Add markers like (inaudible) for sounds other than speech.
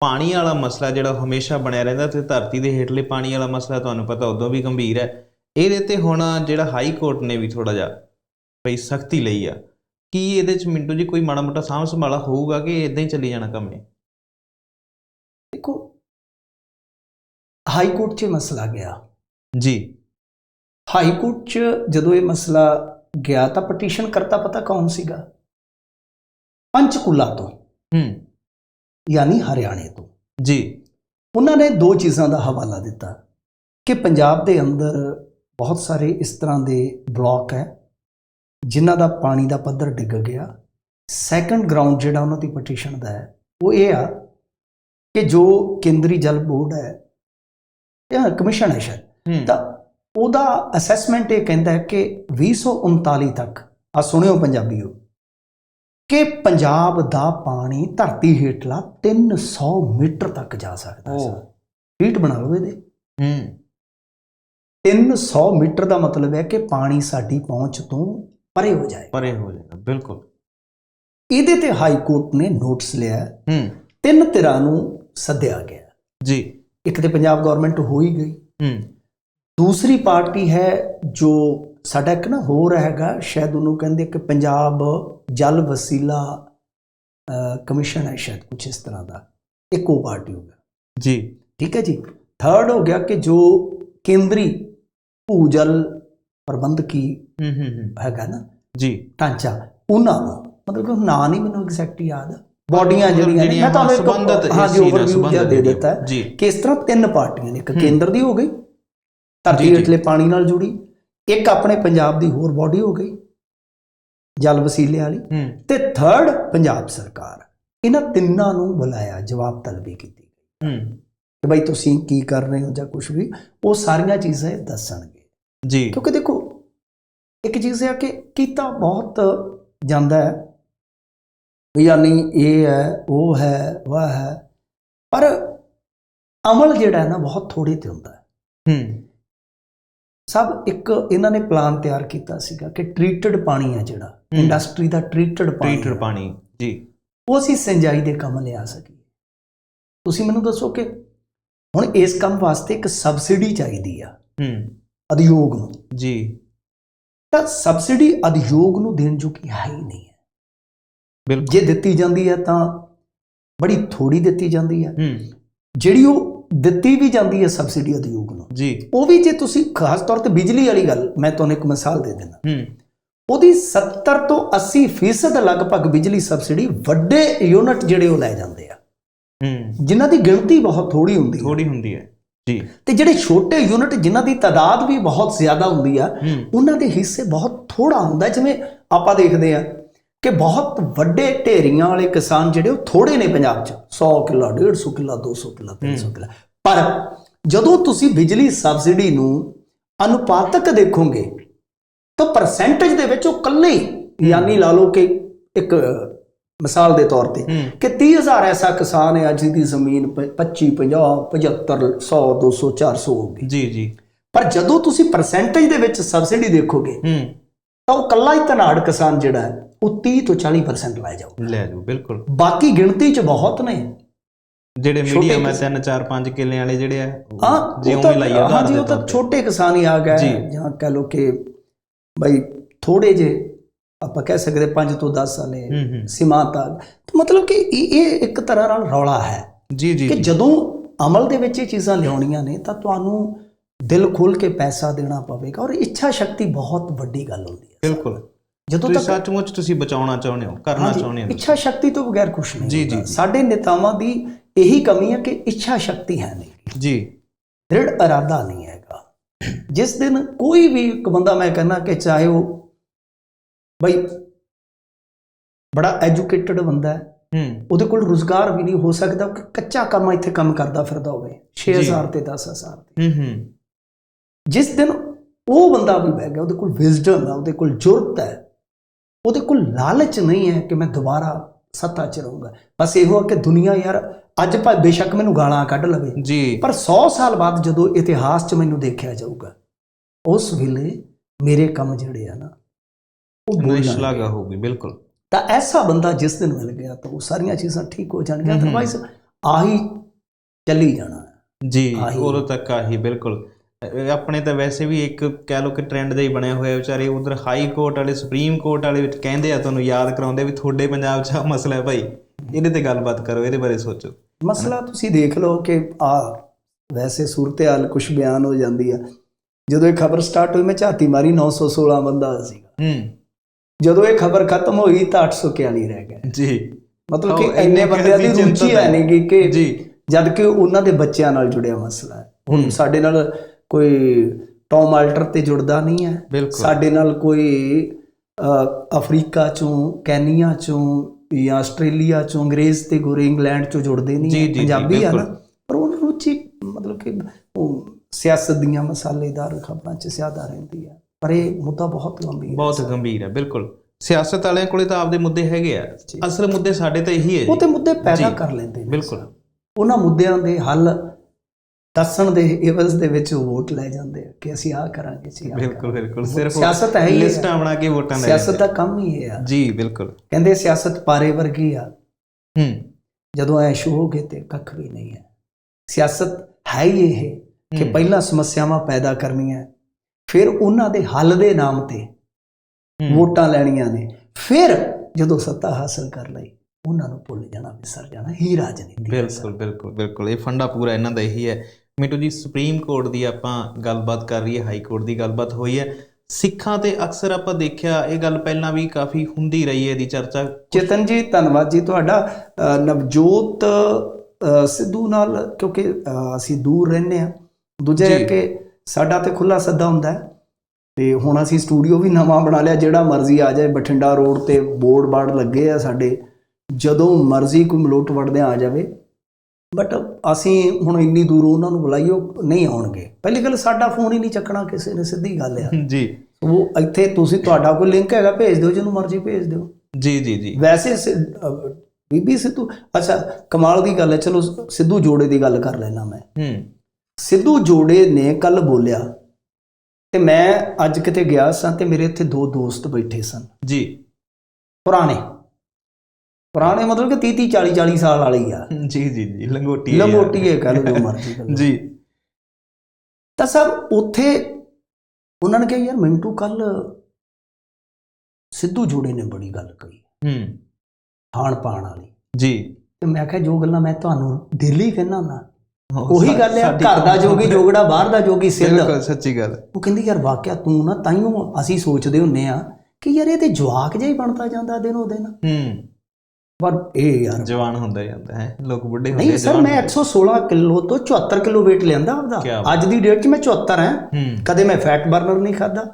ਪਾਣੀ ਵਾਲਾ ਮਸਲਾ ਜਿਹੜਾ ਹਮੇਸ਼ਾ ਬਣਿਆ ਰਹਿੰਦਾ ਤੇ ਧਰਤੀ ਦੇ ਹੇਠਲੇ ਪਾਣੀ ਵਾਲਾ ਮਸਲਾ ਤੁਹਾਨੂੰ ਪਤਾ ਉਦੋਂ ਵੀ ਗੰਭੀਰ ਹੈ। ਇਹਦੇ ਤੇ ਹੁਣ ਜਿਹੜਾ ਹਾਈ ਕੋਰਟ ਨੇ ਵੀ ਥੋੜਾ ਜਿਹਾ ਭਈ ਸਖਤੀ ਲਈ ਆ। ਕੀ ਇਹਦੇ ਚ ਮਿੰਟੂ ਜੀ ਕੋਈ ਮਾੜਾ ਮੋਟਾ ਸਾਂਭ ਸੰਭਾਲਾ ਹੋਊਗਾ ਕਿ ਇਦਾਂ ਹੀ ਚੱਲੀ ਜਾਣਾ ਕੰਮ ਇਹ? ਦੇਖੋ ਹਾਈ ਕੋਰਟ 'ਚ ਮਸਲਾ ਗਿਆ। ਜੀ। ਹਾਈ ਕੋਰਟ 'ਚ ਜਦੋਂ ਇਹ ਮਸਲਾ ਗਿਆ ਤਾਂ ਪਟੀਸ਼ਨ ਕਰਤਾ ਪਤਾ ਕੌਣ ਸੀਗਾ? ਪੰਚਕੂਲਾ ਤੋਂ। ਹੂੰ। ਯਾਨੀ ਹਰਿਆਣੇ ਤੋਂ। ਜੀ। ਉਹਨਾਂ ਨੇ ਦੋ ਚੀਜ਼ਾਂ ਦਾ ਹਵਾਲਾ ਦਿੱਤਾ ਕਿ ਪੰਜਾਬ ਦੇ ਅੰਦਰ ਬਹੁਤ ਸਾਰੇ ਇਸ ਤਰ੍ਹਾਂ ਦੇ ਬਲਾਕ ਹੈ ਜਿਨ੍ਹਾਂ ਦਾ ਪਾਣੀ ਦਾ ਪੱਧਰ ਡਿੱਗ ਗਿਆ। ਸੈਕੰਡ ਗਰਾਊਂਡ ਜਿਹੜਾ ਉਹਨਾਂ ਦੀ ਪਟੀਸ਼ਨ ਦਾ ਹੈ ਉਹ ਇਹ ਆ ਕਿ ਜੋ ਕੇਂਦਰੀ ਜਲ ਬੋਰਡ ਹੈ ਇਹ ਕਮਿਸ਼ਨ ਹੈ ਸ਼ਾਇਦ। ਤਾਂ ਉਹਦਾ ਅਸੈਸਮੈਂਟ ਇਹ ਕਹਿੰਦਾ ਹੈ ਕਿ 2039 ਤੱਕ ਆ ਸੁਣਿਓ ਪੰਜਾਬੀਓ ਕਿ ਪੰਜਾਬ ਦਾ ਪਾਣੀ ਧਰਤੀ ਹੇਠਲਾ 300 ਮੀਟਰ ਤੱਕ ਜਾ ਸਕਦਾ ਹੈ ਉਹ ਫੀਟ ਬਣਾ ਲਓ ਇਹਦੇ। ਹੂੰ। 300 ਮੀਟਰ ਦਾ ਮਤਲਬ ਹੈ ਕਿ ਪਾਣੀ ਸਾਡੀ ਪਹੁੰਚ ਤੋਂ ਪਰੇ ਹੋ ਜਾਏ। ਪਰੇ ਹੋ ਜਾਏਗਾ ਬਿਲਕੁਲ। ਇਹਦੇ ਤੇ ਹਾਈ ਕੋਰਟ ਨੇ ਨੋਟਿਸ ਲਿਆ ਹੈ। ਹੂੰ। ਤਿੰਨ ਧਿਰਾਂ ਨੂੰ ਸੱਦਿਆ ਗਿਆ ਜੀ। ਇੱਕ ਤੇ ਪੰਜਾਬ ਗਵਰਨਮੈਂਟ ਹੋ ਹੀ ਗਈ। ਹੂੰ। ਦੂਸਰੀ ਪਾਰਟੀ ਹੈ ਜੋ ਸਾਡਾ ਇੱਕ ਨਾ ਹੋਰ ਹੈਗਾ ਸ਼ਾਇਦ ਉਹਨੂੰ ਕਹਿੰਦੇ ਕਿ ਪੰਜਾਬ ਜਲ ਵਸੀਲਾ ਕਮਿਸ਼ਨ ਹੈ ਸ਼ਾਇਦ ਕੁਝ ਇਸ ਤਰ੍ਹਾਂ ਦਾ। ਇੱਕ ਉਹ ਪਾਰਟੀ ਹੋ ਗਿਆ। ਜੀ। ਠੀਕ ਹੈ ਜੀ? ਥਰਡ ਹੋ ਗਿਆ ਕਿ ਜੋ ਕੇਂਦਰੀ ਭੂਜਲ ਪ੍ਰਬੰਧਕੀ ਹੂੰ ਹੂੰ ਹੂੰ। ਹੈਗਾ ਨਾ। ਜੀ। ਢਾਂਚਾ ਉਹਨਾਂ ਨੂੰ ਮਤਲਬ ਕਿ ਨਾਂ ਨਹੀਂ ਮੈਨੂੰ ਐਗਜ਼ੈਕਟ ਯਾਦ। ਬਾਡੀਆਂ ਜਿਹੜੀਆਂ ਨੇ ਮੈਂ ਤੁਹਾਨੂੰ ਇੱਕ ਸੰਬੰਧਤ ਇਸ ਹਾਂਜੀ ਚੀਜ਼ ਨਾਲ ਓਵਰਵਿਊ ਜਿਹਾ ਦੇ। ਦਿੱਤਾ ਹੈ ਜੀ। ਕਿ ਇਸ ਤਰ੍ਹਾਂ ਤਿੰਨ ਪਾਰਟੀਆਂ ਨੇ ਇੱਕ ਹੂੰ। ਕੇਂਦਰ ਦੀ ਹੋ ਗਈ ਧਰਤੀ ਜੀ, ਜੀ। ਹੇਠਲੇ ਪਾਣੀ ਨਾਲ ਜੁੜੀ ਇੱਕ ਆਪਣੇ ਪੰਜਾਬ ਦੀ ਹੋਰ ਬਾਡੀ ਹੋ ਗਈ ਜਲ ਵਸੀਲੇ ਵਾਲੀ ਤੇ ਥਰਡ ਪੰਜਾਬ ਸਰਕਾਰ। ਇਹਨਾਂ ਤਿੰਨਾਂ ਨੂੰ ਬੁਲਾਇਆ ਜਵਾਬ ਤਲਬੀ ਕੀਤੀ ਹੂੰ। ਕਿ ਭਾਈ ਤੁਸੀਂ ਕੀ ਕਰ ਰਹੇ ਹੋ ਜਾਂ ਕੁਝ ਵੀ ਉਹ ਸਾਰੀਆਂ ਚੀਜ਼ਾਂ ਇਹ ਦੱਸਣਗੇ। ਜੀ। ਕਿਉਂਕਿ ਦੇਖੋ ਇੱਕ ਚੀਜ਼ ਆ ਕਿ ਕੀਤਾ ਬਹੁਤ ਜਾਂਦਾ ਹੈ। ਵੀ ਯਾਨੀ ਇਹ ਹੈ ਉਹ ਹੈ ਵਹ ਹੈ। ਪਰ ਅਮਲ ਜਿਹੜਾ ਹੈ ਨਾ ਬਹੁਤ ਥੋੜੇ ਤੇ ਹੁੰਦਾ ਹੈ। ਹੂੰ। ਸਭ ਇੱਕ ਇਹਨਾਂ ਨੇ ਪਲਾਨ ਤਿਆਰ ਕੀਤਾ ਸੀਗਾ ਕਿ ਟ੍ਰੀਟਡ ਪਾਣੀ ਹੈ ਜਿਹੜਾ। ਇੰਡਸਟਰੀ ਦਾ ਟ੍ਰੀਟਡ ਪਾਣੀ ਟ੍ਰੀਟਰ ਹੈ, ਪਾਣੀ ਜੀ। ਉਹ ਅਸੀਂ ਸਿੰਜਾਈ ਦੇ ਕੰਮ ਲਿਆ ਸਕੀਏ। ਤੁਸੀਂ ਮੈਨੂੰ ਦੱਸੋ ਕਿ ਹੁਣ ਇਸ ਕੰਮ ਵਾਸਤੇ ਇੱਕ ਸਬਸਿਡੀ ਚਾਹੀਦੀ ਆ ਹੂੰ। ਉਦਯੋਗ ਨੂੰ। ਜੀ। ਤਾਂ ਸਬਸਿਡੀ ਉਦਯੋਗ ਨੂੰ ਦੇਣ ਜੋਗੀ ਹੈ ਹੀ ਨਹੀਂ ਹੈ। ਬਿਲਕੁਲ। ਜੇ ਦਿੱਤੀ ਜਾਂਦੀ ਹੈ ਤਾਂ ਬੜੀ ਥੋੜੀ ਦਿੱਤੀ ਜਾਂਦੀ ਹੈ। ਹੂੰ। ਜਿਹੜੀ ਉਹ ਦਿੱਤੀ ਵੀ ਜਾਂਦੀ ਹੈ ਸਬਸਿਡੀ ਉਦਯੋਗ ਨੂੰ ਜੀ। ਉਹ ਵੀ ਜੇ ਤੁਸੀਂ ਖਾਸ ਤੌਰ ਤੇ ਬਿਜਲੀ ਵਾਲੀ ਗੱਲ ਮੈਂ ਤੁਹਾਨੂੰ ਇੱਕ ਮਿਸਾਲ ਦੇ ਦਿੰਦਾ। ਹੂੰ। ਉਹਦੀ 70 ਤੋਂ 80% ਫੀਸਦ ਲਗਭਗ ਬਿਜਲੀ ਸਬਸਿਡੀ ਵੱਡੇ ਯੂਨਿਟ ਜਿਹੜੇ ਉਹ ਲੈ ਜਾਂਦੇ ਆ। ਹੂੰ। ਜਿਨ੍ਹਾਂ ਦੀ ਗਿਣਤੀ ਬਹੁਤ ਥੋੜੀ ਹੁੰਦੀ ਹੈ। ਥੋੜੀ ਹੁੰਦੀ ਹੈ। ਜੀ। ਤੇ ਜਿਹੜੇ ਛੋਟੇ ਯੂਨਿਟ ਜਿਨ੍ਹਾਂ ਦੀ ਤਾਦਾਦ ਵੀ ਬਹੁਤ ਜ਼ਿਆਦਾ ਹੁੰਦੀ ਆ ਉਹਨਾਂ ਦੇ ਹਿੱਸੇ ਬਹੁਤ ਥੋੜਾ ਹੁੰਦਾ। ਜਿਵੇਂ ਆਪਾਂ ਦੇਖਦੇ ਆ ਕਿ ਬਹੁਤ ਵੱਡੇ ਢੇਰੀਆਂ ਵਾਲੇ ਕਿਸਾਨ ਜਿਹੜੇ ਉਹ ਥੋੜੇ ਨੇ ਪੰਜਾਬ 'ਚ। 100 ਕਿੱਲਾ 150 ਕਿੱਲਾ 200 ਕਿੱਲਾ 300 ਕਿੱਲਾ। ਪਰ ਜਦੋਂ ਤੁਸੀਂ ਬਿਜਲੀ ਸਬਸਿਡੀ ਨੂੰ ਅਨੁਪਾਤਕ ਦੇਖੋਗੇ ਤਾਂ ਪਰਸੈਂਟੇਜ ਦੇ ਵਿੱਚ ਉਹ ਇਕੱਲੇ ਹੀ ਯਾਨੀ ਲਾ ਲਓ ਕਿ ਇੱਕ ਮਿਸਾਲ ਦੇ ਤੌਰ ਤੇ ਕਿ 30000 ਐਸਾ ਕਿਸਾਨ ਹੈ ਅੱਜ ਦੀ ਜ਼ਮੀਨ ਪ- 25 50 75 100 200 400 ਹੋਗੀ ਜੀ ਜੀ। ਪਰ ਜਦੋਂ ਤੁਸੀਂ ਪਰਸੈਂਟੇਜ ਦੇ ਵਿੱਚ ਸਬਸਿਡੀ ਦੇਖੋਗੇ ਤਾਂ ਉਹ ਕੱਲਾ ਹੀ ਧਨਾੜ ਕਿਸਾਨ ਜਿਹੜਾ ਹੈ ਉਹ 30 ਤੋਂ 40% ਲੈ ਜਾਓ ਲੈ ਜਾਓ ਬਿਲਕੁਲ। ਬਾਕੀ ਗਿਣਤੀ 'ਚ ਬਹੁਤ ਨੇ। ਜਿਹੜੇ ਮੀਡੀਅਮ ਹੈ ਕਿਸ- 3 4 5 ਕਿੱਲੇ ਵਾਲੇ ਜਿਹੜੇ ਆ ਹਾਂ ਜਿਉਂ ਵੀ ਲਾਈਏ ਹਾਂਜੀ ਦੇ ਉਹ ਤਾਂ। ਛੋਟੇ ਕਿਸਾਨ ਹੀ ਆ ਗਏ ਜੀ। ਜਾਂ ਕਹ ਲੋ ਕਿ ਬਈ ਥੋੜੇ ਜੇ ਆਪਾਂ ਕਹਿ ਸਕਦੇ 5 ਤੋਂ 10 ਸਾਲੇ ਹੂੰ ਹੂੰ ਸੀਮਾਂਤ ਆ ਤਾਂ ਮਤਲਬ ਕਿ ਇਹ ਇੱਕ ਤਰ੍ਹਾਂ ਨਾਲ ਰੌਲਾ ਹੈ ਜੀ ਜੀ ਕਿ ਜੀ। ਜਦੋਂ ਅਮਲ ਦੇ ਵਿੱਚ ਇਹ ਚੀਜ਼ਾਂ ਲਿਆਉਣੀਆਂ ਨੇ ਤਾਂ ਤੁਹਾਨੂੰ ਦਿਲ ਖੋਲ ਕੇ ਪੈਸਾ ਦੇਣਾ ਪਵੇਗਾ ਔਰ ਇੱਛਾ ਸ਼ਕਤੀ ਬਹੁਤ ਵੱਡੀ ਗੱਲ ਹੁੰਦੀ ਹੈ ਬਿਲਕੁਲ ਜਦੋਂ ਤੱਕ ਸੱਚਮੁੱਚ ਤੁਸੀਂ ਬਚਾਉਣਾ ਚਾਹੁੰਦੇ ਹੋ ਕਰਨਾ ਚਾਹੁੰਦੇ ਹੋ ਇੱਛਾ ਸ਼ਕਤੀ ਤੋਂ ਬਗੈਰ ਕੁਝ ਨਹੀਂ ਜੀ। ਜੀ, ਜੀ। ਸਾਡੇ ਨੇਤਾਵਾਂ ਦੀ ਇਹੀ ਕਮੀ ਹੈ ਕਿ ਇੱਛਾ ਸ਼ਕਤੀ ਹੈ ਨਹੀਂ। ਜੀ। ਦ੍ਰਿੜ ਇਰਾਦਾ ਨਹੀਂ ਹੈਗਾ। ਜਿਸ ਦਿਨ ਕੋਈ ਵੀ ਇੱਕ ਬੰਦਾ ਮੈਂ ਕਹਿੰਦਾ ਕਿ ਚਾਹੇ ਉਹ ਬਈ ਬੜਾ ਐਜੂਕੇਟਡ ਬੰਦਾ ਹੈ ਹੂੰ। ਉਹਦੇ ਕੋਲ ਰੋਜ਼ਗਾਰ ਵੀ ਨਹੀਂ ਹੋ ਸਕਦਾ ਕਿ ਕੱਚਾ ਕੰਮ ਇੱਥੇ ਕੰਮ ਕਰਦਾ ਫਿਰਦਾ ਹੋਵੇ 6000 ਤੇ 10000 ਤੇ। ਹੂੰ ਹੂੰ। ਜਿਸ ਦਿਨ ਉਹ ਬੰਦਾ ਵੀ ਬਹਿ ਗਿਆ ਉਹਦੇ ਕੋਲ ਵਿਜ਼ਡਮ ਹੈ ਉਹਦੇ ਕੋਲ ਜੁਰਤ ਹੈ ਉਹਦੇ ਕੋਲ ਲਾਲਚ ਨਹੀਂ ਹੈ ਕਿ ਮੈਂ ਦੁਬਾਰਾ ਸੱਤਾ 'ਚ ਰਹੂੰਗਾ। ਬਸ ਇਹੋ ਹੈ ਕਿ ਦੁਨੀਆ ਯਾਰ ਅੱਜ ਭਾਵੇਂ ਬੇਸ਼ੱਕ ਮੈਨੂੰ ਗਾਲਾਂ ਕੱਢ ਲਵੇ ਜੀ ਪਰ 100 ਸਾਲ ਬਾਅਦ ਜਦੋਂ ਇਤਿਹਾਸ 'ਚ ਮੈਨੂੰ ਦੇਖਿਆ ਜਾਊਗਾ ਉਸ ਵੇਲੇ ਮੇਰੇ ਕੰਮ ਜਿਹੜੇ ਆ ਨਾ ਉਹ ਬੋਲ ਜਾਣਗੇ। ਨਿਸ਼ਲਾਗਾ ਹੋਊਗੀ ਬਿਲਕੁਲ ਤਾਂ ਐਸਾ ਬੰਦਾ ਜਿਸ ਦਿਨ ਮਿਲ ਗਿਆ ਤਾਂ ਉਹ ਸਾਰੀਆਂ ਚੀਜ਼ਾਂ ਠੀਕ ਹੋ ਜਾਣਗੀਆਂ। ਅਦਰਵਾਈਜ਼ ਆਹੀ ਚੱਲੀ ਜਾਣਾ। ਜੀ। ਉਦੋਂ ਤੱਕ ਆਹੀ ਬਿਲਕੁਲ ਆਪਣੇ ਤਾਂ ਵੈਸੇ ਵੀ ਇੱਕ ਕਹਿ ਲੋ ਕਿ ਟ੍ਰੈਂਡ ਦਾ ਹੀ ਬਣਿਆ ਹੋਇਆ ਵਿਚਾਰੇ ਉਧਰ ਹਾਈ ਕੋਰਟ ਵਾਲੇ ਸੁਪਰੀਮ ਕੋਰਟ ਵਾਲੇ ਵਿੱਚ ਕਹਿੰਦੇ ਆ ਤੁਹਾਨੂੰ ਯਾਦ ਕਰਾਉਂਦੇ ਵੀ ਤੁਹਾਡੇ ਪੰਜਾਬ 'ਚ ਆ ਮਸਲਾ ਹੈ ਭਾਈ ਇਹਦੇ ਤੇ ਗੱਲਬਾਤ ਕਰੋ ਇਹਦੇ ਬਾਰੇ ਸੋਚੋ ਮਸਲਾ ਤੁਸੀਂ ਦੇਖ ਲਓ ਕਿ ਆ ਵੈਸੇ ਸੂਰਤ-ਹਾਲ ਕੁਝ ਬਿਆਨ ਹੋ ਜਾਂਦੀ ਆ। ਜਦੋਂ ਇਹ ਖਬਰ ਸਟਾਰਟ ਹੋਈ ਮੈਂ ਝਾਤੀ ਮਾਰੀ 916 ਬੰਦਾ ਸੀਗਾ। ਹੂੰ। ਜਦੋਂ ਇਹ ਖਬਰ ਖਤਮ ਹੋਈ ਤਾਂ 841 ਰਹਿ ਗਏ। ਜੀ। ਮਤਲਬ ਕਿ ਇੰਨੇ ਬੰਦਿਆਂ ਦੀ ਰੁਚੀ ਹੈ। ਨਹੀਂ ਕਿ ਕਿ ਜੀ। ਜਦ ਕਿ ਉਹਨਾਂ ਦੇ ਬੱਚਿਆਂ ਨਾਲ ਜੁੜਿਆ ਮਸਲਾ ਹੈ। ਹੁਣ। ਸਾਡੇ ਨਾਲ ਕੋਈ ਟੌਮ ਆਲਟਰ ਤੇ ਜੁੜਦਾ ਨਹੀਂ ਹੈ। ਬਿਲਕੁਲ। ਸਾਡੇ ਨਾਲ ਕੋਈ ਅਫਰੀਕਾ ਚੋਂ ਕੈਨੀਆ ਚੋਂ ਜਾਂ ਆਸਟ੍ਰੇਲੀਆ ਚੋਂ ਅੰਗਰੇਜ਼ ਤੇ ਗੋਰੇ ਇੰਗਲੈਂਡ ਚੋਂ ਜੁੜਦੇ ਨਹੀਂ ਪੰਜਾਬੀ ਆ ਨਾ। ਪਰ ਉਹਨਾਂ ਨੂੰ ਰੁਚੀ ਮਤਲਬ ਕਿ ਉਹ ਸਿਆਸਤ ਦੀਆਂ ਮਸਾਲੇਦਾਰ ਖਬਰਾਂ 'ਚ ਜ਼ਿਆਦਾ ਰਹਿੰਦੀ ਹੈ। ਪਰ ਇਹ ਮੁੱਦਾ ਬਹੁਤ ਗੰਭੀਰ ਹੈ। ਬਹੁਤ ਗੰਭੀਰ ਹੈ ਬਿਲਕੁਲ। ਸਿਆਸਤ ਵਾਲਿਆਂ ਕੋਲੇ ਤਾਂ ਆਪਦੇ ਮੁੱਦੇ ਹੈਗੇ ਆ। ਅਸਲ ਮੁੱਦੇ ਸਾਡੇ ਤਾਂ ਇਹੀ ਹੈ ਉਹ ਤੇ ਮੁੱਦੇ ਪੈਦਾ ਕਰ ਲੈਂਦੇ ਨੇ। ਬਿਲਕੁਲ। ਉਹਨਾਂ ਮੁੱਦਿਆਂ ਦੇ ਹੱਲ ਦੱਸਣ ਦੇ ਇਵਜ਼ ਦੇ ਵਿੱਚ ਵੋਟ ਲੈ ਜਾਂਦੇ ਆ ਕਿ ਅਸੀਂ ਆਹ ਕਰਾਂਗੇ ਜੀ ਬਿਲਕੁਲ ਬਿਲਕੁਲ ਸਿਰਫ ਸਿਆਸਤ ਹੈ ਹੀ। ਲਿਸਟਾਂ ਬਣਾ ਕੇ ਵੋਟਾਂ ਲੈ ਸਿਆਸਤ ਦਾ ਕੰਮ ਹੀ ਇਹ ਆ। ਜੀ ਬਿਲਕੁਲ। ਕਹਿੰਦੇ ਸਿਆਸਤ ਪਾਰੇ ਵਰਗੀ ਆ। ਹੂੰ। ਜਦੋਂ ਐ ਸ਼ੁਰੂ ਹੋ ਗਏ ਤੇ ਕੱਖ ਵੀ ਨਹੀਂ ਹੈ। ਸਿਆਸਤ ਹੈ ਹੀ ਇਹ ਕਿ। ਪਹਿਲਾਂ ਸਮੱਸਿਆਵਾਂ ਪੈਦਾ ਕਰਨੀਆਂ ਫਿਰ ਉਹਨਾਂ ਦੇ ਹੱਲ ਦੇ ਨਾਮ ਤੇ। ਵੋਟਾਂ ਲੈਣੀਆਂ ਨੇ। ਫਿਰ ਜਦੋਂ ਸੱਤਾ ਹਾਸਲ ਕਰ ਲਈ ਉਹਨਾਂ ਨੂੰ ਭੁੱਲ ਜਾਣਾ ਵਿਸਰ ਜਾਣਾ ਹੀ ਰਾਜਨੀਤੀ ਬਿਲਕੁਲ ਬਿਲਕੁਲ ਬਿਲਕੁਲ। ਇਹ ਫੰਡਾ ਪੂਰਾ ਇਹਨਾਂ ਦਾ ਇਹੀ ਹੈ ਮਿੱਟੂ ਜੀ ਸੁਪਰੀਮ ਕੋਰਟ ਦੀ ਆਪਾਂ ਗੱਲਬਾਤ ਕਰ ਰਹੀ ਹੈ ਹਾਈ ਕੋਰਟ ਦੀ ਗੱਲਬਾਤ ਹੋਈ ਹੈ। ਸਿੱਖਾਂ ਤੇ ਅਕਸਰ ਆਪਾਂ ਦੇਖਿਆ ਇਹ ਗੱਲ ਪਹਿਲਾਂ ਵੀ ਕਾਫੀ ਹੁੰਦੀ ਰਹੀ ਹੈ ਇਹਦੀ ਚਰਚਾ। ਚੇਤਨ ਜੀ ਧੰਨਵਾਦ ਜੀ ਤੁਹਾਡਾ। ਨਵਜੋਤ ਸਿੱਧੂ ਨਾਲ ਕਿਉਂਕਿ ਅਸੀਂ ਦੂਰ ਰਹਿੰਦੇ ਆ ਦੂਜਾ ਜੀ। ਕਿ ਸਾਡਾ ਤੇ ਖੁੱਲਾ ਸੱਦਾ ਹੁੰਦਾ ਹੈ। ਤੇ ਹੁਣ ਅਸੀਂ ਸਟੂਡੀਓ ਵੀ ਨਵਾਂ ਬਣਾ ਲਿਆ ਜਿਹੜਾ ਮਰਜ਼ੀ ਆ ਜਾਏ। ਬਠਿੰਡਾ ਰੋਡ ਤੇ ਬੋਰਡ ਬਾਰਡ ਲੱਗੇ ਆ ਸਾਡੇ। ਜਦੋਂ ਮਰਜ਼ੀ ਕੋਈ ਮਲੋਟ ਵੜਦੇ ਆ ਜਾਵੇ ਬਟ ਅਸੀਂ ਹੁਣ ਇੰਨੀ ਦੂਰ ਉਹਨਾਂ ਨੂੰ ਬੁਲਾਈਓ ਨਹੀਂ ਆਉਣਗੇ। ਪਹਿਲੀ ਗੱਲ ਸਾਡਾ ਫੋਨ ਹੀ ਨਹੀਂ ਚੱਕਣਾ ਕਿਸੇ ਨੇ ਸਿੱਧੀ ਗੱਲ ਆ। ਜੀ। ਉਹ ਇੱਥੇ ਤੁਸੀਂ ਤੁਹਾਡਾ ਕੋਈ ਲਿੰਕ ਹੈਗਾ ਭੇਜ ਦਿਓ ਜਿਹਨੂੰ ਮਰਜ਼ੀ ਭੇਜ ਦਿਓ। ਜੀ ਜੀ ਜੀ। ਵੈਸੇ ਬੀਬੀ ਸਿੱਧੂ ਅੱਛਾ ਕਮਾਲ ਦੀ ਗੱਲ ਹੈ ਚਲੋ ਸਿੱਧੂ ਜੋੜੇ ਦੀ ਗੱਲ ਕਰ ਲੈਣਾ ਮੈਂ। ਹੂੰ। ਸਿੱਧੂ ਜੋੜੇ ਨੇ ਕੱਲ ਬੋਲਿਆ ਤੇ ਮੈਂ ਅੱਜ ਕਿਤੇ ਗਿਆ ਸਾਂ ਤੇ ਮੇਰੇ ਇੱਥੇ ਦੋ ਦੋਸਤ ਬੈਠੇ ਸਨ। ਜੀ। ਪੁਰਾਣੇ। ਪੁਰਾਣੇ ਮਤਲਬ ਕਿ 30 30 40 40 ਸਾਲ ਵਾਲੇ ਹੀ ਆ। ਜੀ ਜੀ ਜੀ ਲੰਗੋਟੀ ਹੈ ਯਾਰ। ਲੰਗੋਟੀਏ ਕਹ ਲਓ ਜੋ (laughs) ਮਰਜ਼ੀ ਜੀ। ਤਾਂ ਸਭ ਉੱਥੇ ਉਹਨਾਂ ਨੇ ਕਿਹਾ ਯਾਰ ਮਿੰਟੂ ਕੱਲ ਸਿੱਧੂ ਜੋੜੇ ਨੇ ਬੜੀ ਗੱਲ ਕਹੀ ਹੂੰ। ਖਾਣ ਪਾਣ ਵਾਲੀ। ਜੀ। ਤੇ ਮੈਂ ਕਿਹਾ ਜੋ ਗੱਲਾਂ ਮੈਂ ਤੁਹਾਨੂੰ ਦਿੱਲੀ ਕਹਿੰਦਾ ਨਾ ਉਹ ਗੱਲ ਹੈ ਸਾਡੀ- ਘਰ ਦਾ ਜੋਗੀ ਜੋਗੜਾ ਬਾਹਰ ਦਾ ਜੋਗੀ ਸਿੱਧ। ਬਿਲਕੁਲ ਸੱਚੀ ਗੱਲ। ਉਹ ਕਹਿੰਦੀ ਯਾਰ ਵਾਕਿਆ ਤੂੰ ਨਾ ਤਾਈਓ ਅਸੀਂ ਸੋਚਦੇ ਹੁੰਨੇ ਆ ਕਿ ਯਾਰ ਇਹ ਤੇ ਜਵਾਕ ਜਿਹਾ ਹੀ ਬਣਦਾ ਜਾਂਦਾ ਦਿਨੋ ਦਿਨ। ਹੂੰ। ਪਰ ਇਹ ਯਾਰ ਜਵਾਨ ਹੁੰਦਾ ਜਾਂਦਾ ਹੈ ਲੋਕ ਬੁੱਢੇ ਹੁੰਦੇ ਨਹੀਂ ਸਰ ਮੈਂ ਹੁੰਦੇ। 116 ਕਿਲੋ ਤੋਂ 74 ਕਿਲੋ weight ਲਿਆਂਦਾ ਆਪਦਾ। ਅੱਜ ਦੀ ਡੇਟ 'ਚ ਮੈਂ 74 ਹਾਂ ਹੂੰ ਕਦੇ ਮੈਂ ਫੈਟ ਬਰਨਰ ਨਹੀਂ ਖਾਦਾ